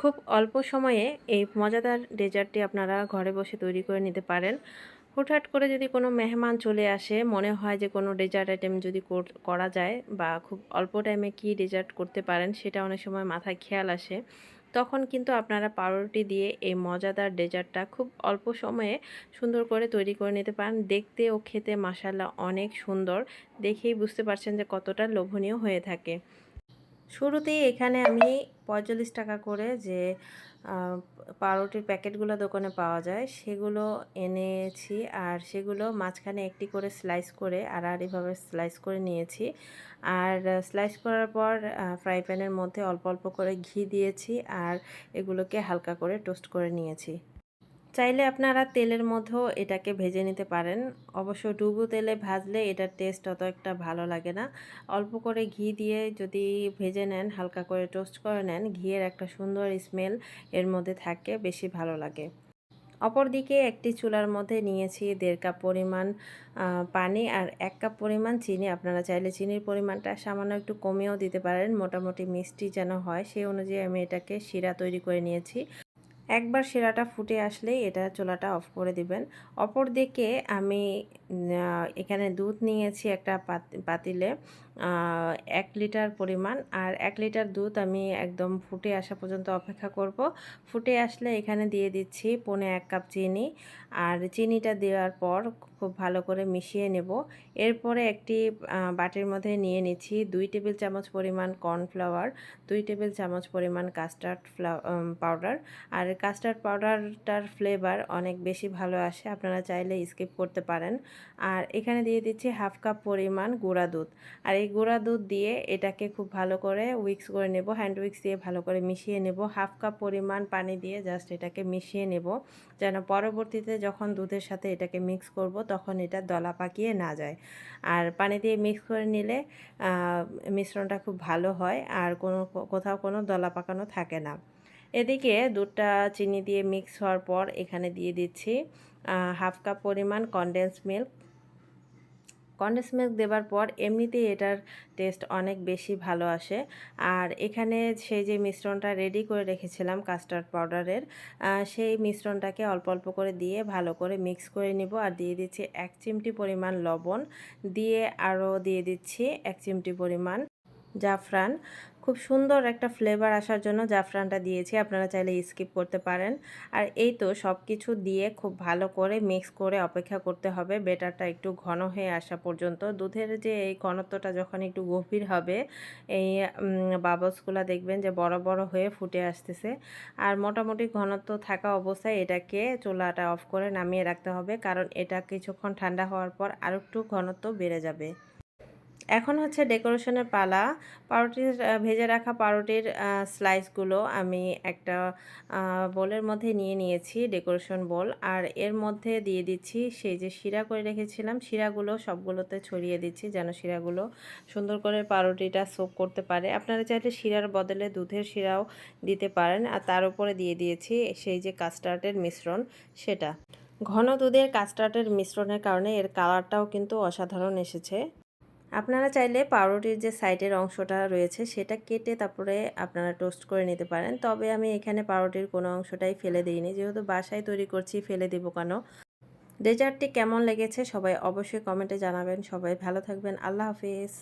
খুব অল্প সময়ে এই মজাদার ডেজার্টটি আপনারা ঘরে বসে তৈরি করে নিতে পারেন। হুটহাট করে যদি কোনো মেহমান চলে আসে, মনে হয় যে কোনো ডেজার্ট আইটেম যদি কর- যায় বা খুব অল্প টাইমে কি ডেজার্ট করতে পারেন সেটা অনেক সময় মাথায় খেয়াল আসে, তখন কিন্তু আপনারা পাউরুটি দিয়ে এই মজাদার ডেজার্টটা খুব অল্প সময়ে সুন্দর করে তৈরি করে নিতে পারেন। দেখতে ও খেতে মাসাল্লাহ অনেক সুন্দর। দেখেই বুঝতে পারছেন যে কতটা লোভনীয় হয়ে থাকে। শুরুতেই এখানে আমি পঁয়তাল্লিশ টাকা করে যে পাউরুটির প্যাকেটগুলো দোকানে পাওয়া যায়, সেগুলো এনেছি আর সেগুলো মাঝখানে একটি করে স্লাইস করে আর আড়াআড়িভাবে স্লাইস করে নিয়েছি। আর স্লাইস করার পর ফ্রাই প্যানের মধ্যে অল্প অল্প করে ঘি দিয়েছি আর এগুলোকে হালকা করে টোস্ট করে নিয়েছি। চাইলে আপনারা তেলের মধ্যেও এটাকে ভেজে নিতে পারেন। অবশ্য ডুবো তেলে ভাজলে এটার টেস্ট অত একটা ভালো লাগে না। অল্প করে ঘি দিয়ে যদি ভেজে নেন, হালকা করে টোস্ট করে নেন, ঘিয়ের একটা সুন্দর স্মেল এর মধ্যে থাকে, বেশি ভালো লাগে। অপরদিকে একটি চুলার মধ্যে নিয়েছি দেড় কাপ পরিমাণ পানি আর এক কাপ পরিমাণ চিনি। আপনারা চাইলে চিনির পরিমাণটা সামান্য একটু কমিয়েও দিতে পারেন। মোটামুটি মিষ্টি যেন হয়, সেই অনুযায়ী আমি এটাকে শিরা তৈরি করে নিয়েছি। একবার সেরাটা ফুটে আসলেই এটা চোলাটা অফ করে দিবেন। অপর দিকে আমি এখানে দুধ নিয়েছি একটা পাত- পাতিলে এক লিটার পরিমাণ। আর এক লিটার দুধ আমি একদম ফুটে আসা পর্যন্ত অপেক্ষা করব। ফুটে আসলে এখানে দিয়ে দিচ্ছি পৌনে এক কাপ চিনি। আর চিনিটা দেওয়ার পর খুব ভালো করে মিশিয়ে নেব। এরপরে একটি বাটির মধ্যে নিয়ে নিচ্ছি দুই টেবিল চামচ পরিমাণ কর্নফ্লাওয়ার, দুই টেবিল চামচ পরিমাণ কাস্টার্ড পাউডার। আর কাস্টার্ড পাউডারটার ফ্লেভার অনেক বেশি ভালো আসে, আপনারা চাইলে স্কিপ করতে পারেন। আর এখানে দিয়ে দিচ্ছি হাফ কাপ পরিমাণ গুঁড়া দুধ। আর এই গুঁড়া দুধ দিয়ে এটাকে খুব ভালো করে উইক্স করে নেব, হ্যান্ড উইক্স দিয়ে ভালো করে মিশিয়ে নেব। হাফ কাপ পরিমাণ পানি দিয়ে জাস্ট এটাকে মিশিয়ে নেব, যেন পরবর্তীতে যখন দুধের সাথে এটাকে মিক্স করব তখন এটা দলা পাকিয়ে না যায়। আর পানি দিয়ে মিক্স করে নিলে মিশ্রণটা খুব ভালো হয়, আর কোনো কোথাও কোনো দলা পাকানো থাকে না। এদিকে দুধটা চিনি দিয়ে মিক্স হওয়ার পর এখানে দিয়ে দিচ্ছি হাফ কাপ পরিমাণ কনডেন্স মিল্ক কনডেন্স মিল্ক দেওয়ার পর এমনিতেই এটার টেস্ট অনেক বেশি ভালো আসে। আর এখানে সেই যে মিশ্রণটা রেডি করে রেখেছিলাম কাস্টার্ড পাউডারের সেই মিশ্রণটাকে অল্প অল্প করে দিয়ে ভালো করে মিক্স করে নিব। আর দিয়ে দিচ্ছি এক চিমটি পরিমাণ লবণ। দিয়ে আরও দিয়ে দিচ্ছি এক চিমটি পরিমাণ জাফরান। খুব সুন্দর একটা ফ্লেভার আসার জন্য জাফরানটা দিয়েছি, আপনারা চাইলে স্কিপ করতে পারেন। আর এই তো সব কিছু দিয়ে খুব ভালো করে মিক্স করে অপেক্ষা করতে হবে বেটারটা একটু ঘন হয়ে আসা পর্যন্ত। দুধের যে এই ঘনত্বটা যখন একটু গভীর হবে, এই বাবলসগুলো দেখবেন যে বড় বড় হয়ে ফুটে আসতেছে। আর মোটামুটি ঘনত্ব থাকা অবস্থায় এটাকে চুলাটা অফ করে নামিয়ে রাখতে হবে, কারণ এটা কিছুক্ষণ ঠান্ডা হওয়ার পর আরও একটু ঘনত্ব বেড়ে যাবে। এখন হচ্ছে ডেকোরেশনের পালা। পাউরুটির ভেজে রাখা পাউরুটির স্লাইসগুলো আমি একটা বোলের মধ্যে নিয়ে নিয়েছি, ডেকোরেশন বোল। আর এর মধ্যে দিয়ে দিচ্ছি সেই যে শিরা করে রেখেছিলাম, শিরাগুলো সবগুলোতে ছড়িয়ে দিচ্ছি যেন শিরাগুলো সুন্দর করে পাউরুটিটা সোপ করতে পারে। আপনারা চাইলে শিরার বদলে দুধের শিরাও দিতে পারেন। আর তার উপরে দিয়ে দিয়েছি সেই যে কাস্টার্ডের মিশ্রণ, সেটা। ঘন দুধের কাস্টার্ডের মিশ্রণের কারণে এর কালারটাও কিন্তু অসাধারণ এসেছে। আপনারা চাইলে পাউরুটির যে সাইডের অংশটা রয়েছে সেটা কেটে তারপরে আপনারা টোস্ট করে নিতে পারেন। তবে আমি এখানে পাউরুটির কোনো অংশটাই ফেলে দিইনি। যেহেতু বাসায় তৈরি করছি, ফেলে দেবো কেন? ডেজার্টটি কেমন লেগেছে সবাই অবশ্যই কমেন্টে জানাবেন। সবাই ভালো থাকবেন। আল্লাহ হাফিজ।